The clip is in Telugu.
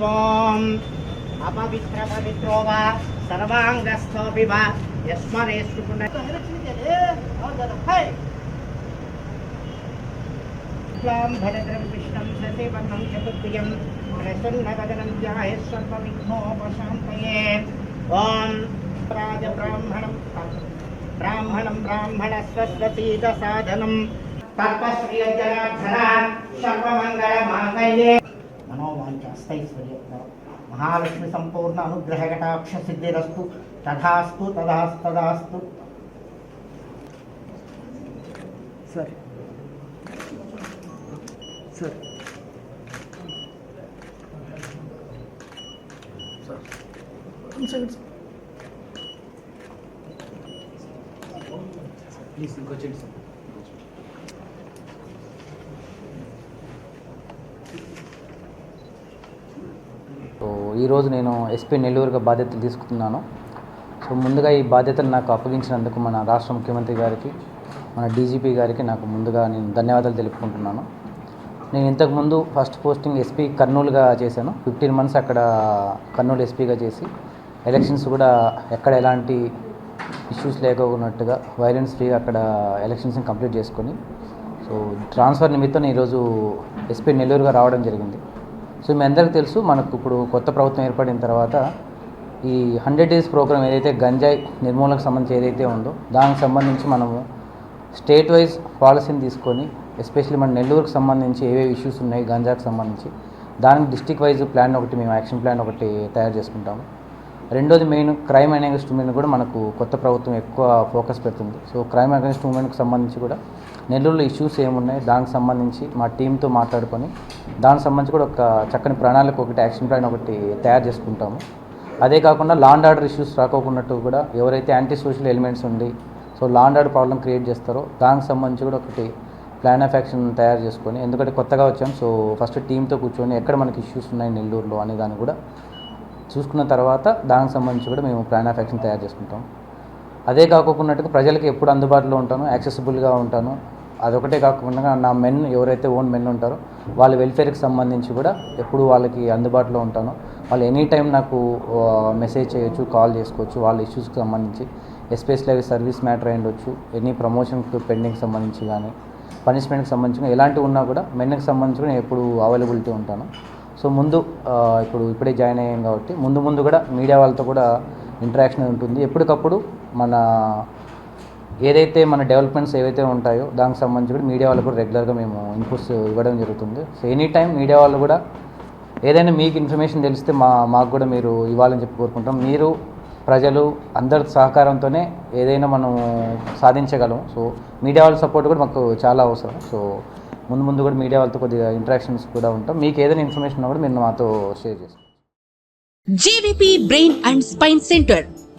त्वम् अपवित्रपवित्रो वा सर्वाङ्गस्थोऽपि वा यस्मरेषु पुनः भरद्रं विष्णं सतीवर्णं चतुर्भ्यं प्रसन्नवदनं ध्याय सर्वविघ्नोपशान्तये। ॐ राजब्राह्मणं ब्राह्मणं ब्राह्मणस्वस्वतीतसाधनं तर्पश्रियजनार्थना सर्वमङ्गलमाङ्गल्ये। महालक्ष्मी संपूर्ण अनुग्रहकटाक्षसिद्धिरस्तु तथास्तु तदास्तदास्तु sir sir Please, go check. ఈరోజు నేను ఎస్పీ నెల్లూరుగా బాధ్యతలు తీసుకుంటున్నాను. సో ముందుగా ఈ బాధ్యతలు నాకు అప్పగించినందుకు మన రాష్ట్ర ముఖ్యమంత్రి గారికి మన డీజీపీ గారికి నాకు ముందుగా నేను ధన్యవాదాలు తెలుపుకుంటున్నాను. నేను ఇంతకుముందు ఫస్ట్ పోస్టింగ్ ఎస్పీ కర్నూలుగా చేశాను. ఫిఫ్టీన్ మంత్స్ అక్కడ కర్నూలు ఎస్పీగా చేసి ఎలక్షన్స్ కూడా ఎక్కడ ఎలాంటి ఇష్యూస్ లేకున్నట్టుగా వైలెన్స్ ఫ్రీగా అక్కడ ఎలక్షన్స్ని కంప్లీట్ చేసుకొని సో ట్రాన్స్ఫర్ నిమిత్తం ఈరోజు ఎస్పీ నెల్లూరుగా రావడం జరిగింది. సో మీ అందరికీ తెలుసు మనకు ఇప్పుడు కొత్త ప్రభుత్వం ఏర్పడిన తర్వాత ఈ హండ్రెడ్ డేస్ ప్రోగ్రామ్ ఏదైతే గంజాయి నిర్మూలనకు సంబంధించి ఏదైతే ఉందో దానికి సంబంధించి మనము స్టేట్ వైజ్ పాలసీని తీసుకొని ఎస్పెషల్లీ మన నెల్లూరుకు సంబంధించి ఏవేవి ఇష్యూస్ ఉన్నాయి గంజాకు సంబంధించి దానికి డిస్టిక్ వైజ్ ప్లాన్ ఒకటి మేము యాక్షన్ ప్లాన్ ఒకటి తయారు చేసుకుంటాము. రెండోది మెయిన్ క్రైమ్ అగేన్స్ట్ ఉమెన్ కూడా మనకు కొత్త ప్రభుత్వం ఎక్కువ ఫోకస్ పెడుతుంది. సో క్రైమ్ అగేన్స్ట్ ఉమెన్కి సంబంధించి కూడా నెల్లూరులో ఇష్యూస్ ఏమున్నాయి? దానికి సంబంధించి మా టీంతో మాట్లాడుకొని దానికి సంబంధించి కూడా ఒక చక్కని ప్రణాళిక ఒకటి యాక్షన్ ప్లాన్ ఒకటి తయారు చేసుకుంటాము. అదే కాకుండా లాండ్ ఆర్డర్ ఇష్యూస్ రాకోకున్నట్టు కూడా ఎవరైతే యాంటీ సోషల్ ఎలిమెంట్స్ ఉండి so law and order problem create చేస్తారో దానికి సంబంధించి కూడా ఒకటి ప్లాన్ ఆఫ్ యాక్షన్ తయారు చేసుకొని ఎందుకంటే కొత్తగా వచ్చాం సో ఫస్ట్ టీంతో కూర్చొని ఎక్కడ మనకి ఇష్యూస్ ఉన్నాయి నెల్లూరులో అనే దాన్ని కూడా చూసుకున్న తర్వాత దానికి సంబంధించి కూడా మేము ప్లాన్ ఆఫ్ యాక్షన్ తయారు చేసుకుంటాం. అదే కాకుండా ప్రజలకి ఎప్పుడు అందుబాటులో ఉంటాను యాక్సెసిబుల్గా ఉంటాను అదొకటే కాకుండా నా మెన్ ఎవరైతే ఓన్ మెన్ ఉంటారో వాళ్ళ వెల్ఫేర్కి సంబంధించి కూడా ఎప్పుడు వాళ్ళకి అందుబాటులో ఉంటాను వాళ్ళు ఎనీ టైం నాకు మెసేజ్ చేయొచ్చు కాల్ చేసుకోవచ్చు వాళ్ళ ఇష్యూస్కి సంబంధించి ఎస్పెషల్లీ అవి సర్వీస్ మ్యాటర్ అయి ఉండొచ్చు ఎనీ ప్రమోషన్కి పెండింగ్ సంబంధించి కానీ పనిష్మెంట్కి సంబంధించి ఎలాంటివి ఉన్నా కూడా మెన్కి సంబంధించి కూడా నేను ఎప్పుడు అవైలబిలిటీ ఉంటాను. సో ముందు ఇప్పుడు ఇప్పుడే జాయిన్ అయ్యాం కాబట్టి ముందు ముందు కూడా మీడియా వాళ్ళతో కూడా ఇంటరాక్షన్ ఉంటుంది. ఎప్పటికప్పుడు మన ఏదైతే మన డెవలప్మెంట్స్ ఏవైతే ఉంటాయో దానికి సంబంధించి కూడా మీడియా వాళ్ళు కూడా రెగ్యులర్గా మేము ఇన్పుట్స్ ఇవ్వడం జరుగుతుంది. సో ఎనీ టైం మీడియా వాళ్ళు కూడా ఏదైనా మీకు ఇన్ఫర్మేషన్ తెలిస్తే మా మాకు కూడా మీరు ఇవ్వాలని చెప్పి కోరుకుంటాం. మీరు ప్రజలు అందరి సహకారంతోనే ఏదైనా మనం సాధించగలం. సో మీడియా వాళ్ళ సపోర్ట్ కూడా మాకు చాలా అవసరం. సో ముందు ముందు కూడా మీడియా వాళ్ళతో కొద్దిగా ఇంటరాక్షన్స్ కూడా ఉంటాం. మీకు ఏదైనా ఇన్ఫర్మేషన్ ఉన్నా కూడా మీరు మాతో షేర్ చేసుకోండి GVP brain and spine centre